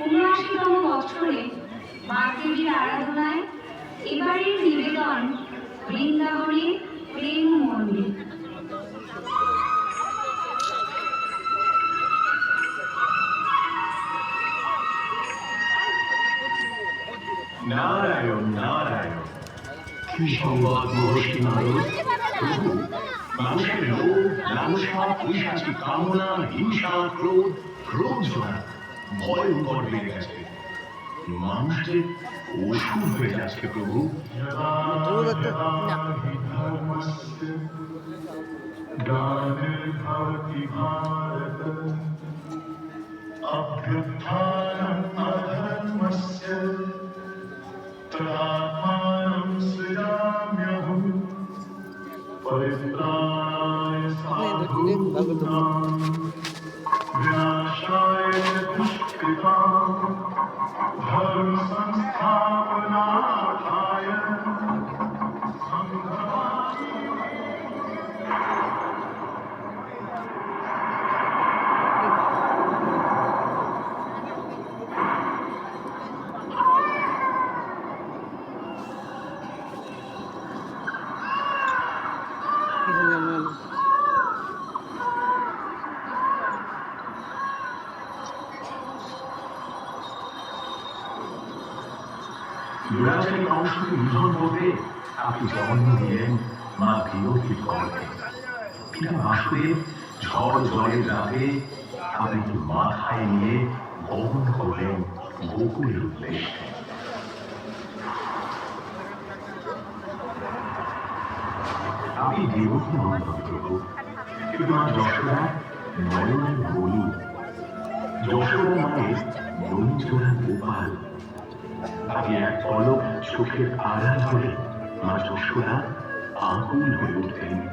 একশোতম বছরে মাতৃবীর আরাধনায় এবারের নিবেদন বৃন্দাবনের প্রেম মন্দির। নারায়ণ নারায়ণ, কি সংবাদ মহর্ষি নারদ? মানুষের লোভ পৈশাচিক কামনা, হিংসা, ক্রোধ ক্রোধ ভয়ঙ্কর বেড়ে গেছে মানুষের ওষুধ হয়ে যাচ্ছে প্রভু ग्लानिर्भवति भारत अभ्युत्थानम् अधर्मस्य तदात्मानं सृजाम्यहम् परित्राणाय साधूनां विनाशाय च दुष्कृताम् দুরাচারী অংশকে নিধন করতে তাকে জন্ম দিলেন মা বিরোধী গর্ভে পিতা বাসুদেব ঝড় জলের রাতে তাদেরকে মাথায় নিয়ে বহন করলেন গোকুলের উদ্দেশ্যে। আমি দেবকী নন্দন প্রভু কিন্তু মা যশোদা নয়নের বলি। যশোদা মানে নঞ্জোড়া গোপাল। আগে এক পলক চোখের আড়াল করে মা যশোদা আকুল হয়ে আবার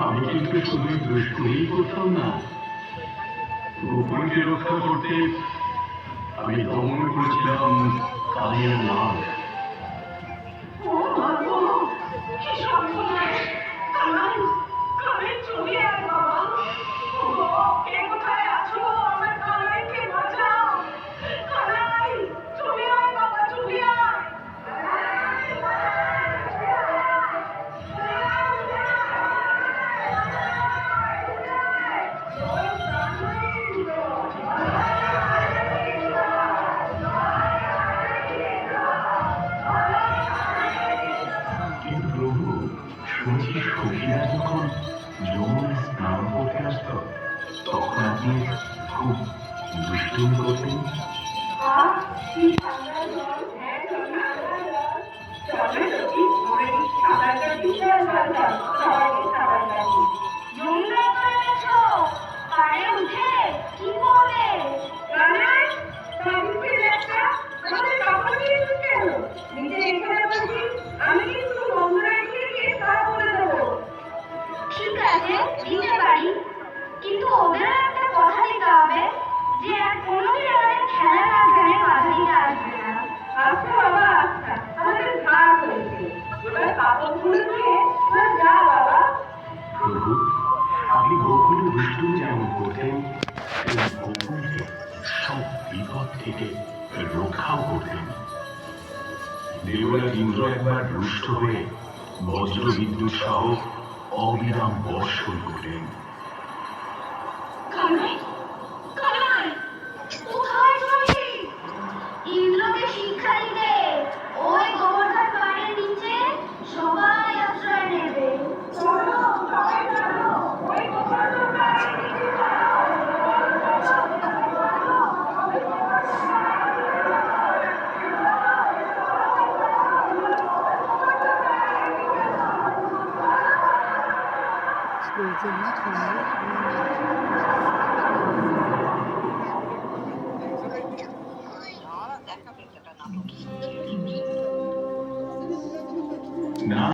আমি কিন্তু শুধু দুষ্টুই করতাম না গোকুলকে রক্ষা করতে আমি দমন করেছিলাম কালিয়ার লাভ সখীরা যখন যমুনা স্নান করতে আসত তখন আপনি খুব দুষ্টুমি করতেন। ভীষণ দিতে পারি কিন্তু ওদের একটা কথা দিতে হবে যে কোনোদিন আমাদের খেলার মাঝখানে বাধা দিতে আসবে না। আচ্ছা বাবা আচ্ছা। আমাদের ভাগ হয়েছে এবার কাপড়গুলো ধুয়ে এবার যা বাবা। আপনি গোকুলে দুষ্টুমি যেমন করতেন গোকুলকে সব বিপদ থেকে রক্ষাও করতেন। দেবরাজ ইন্দ্র একবার রুষ্ট হয়ে বজ্র বিদ্যুৎ সহ অবিরাম বর্ষণ คุณนั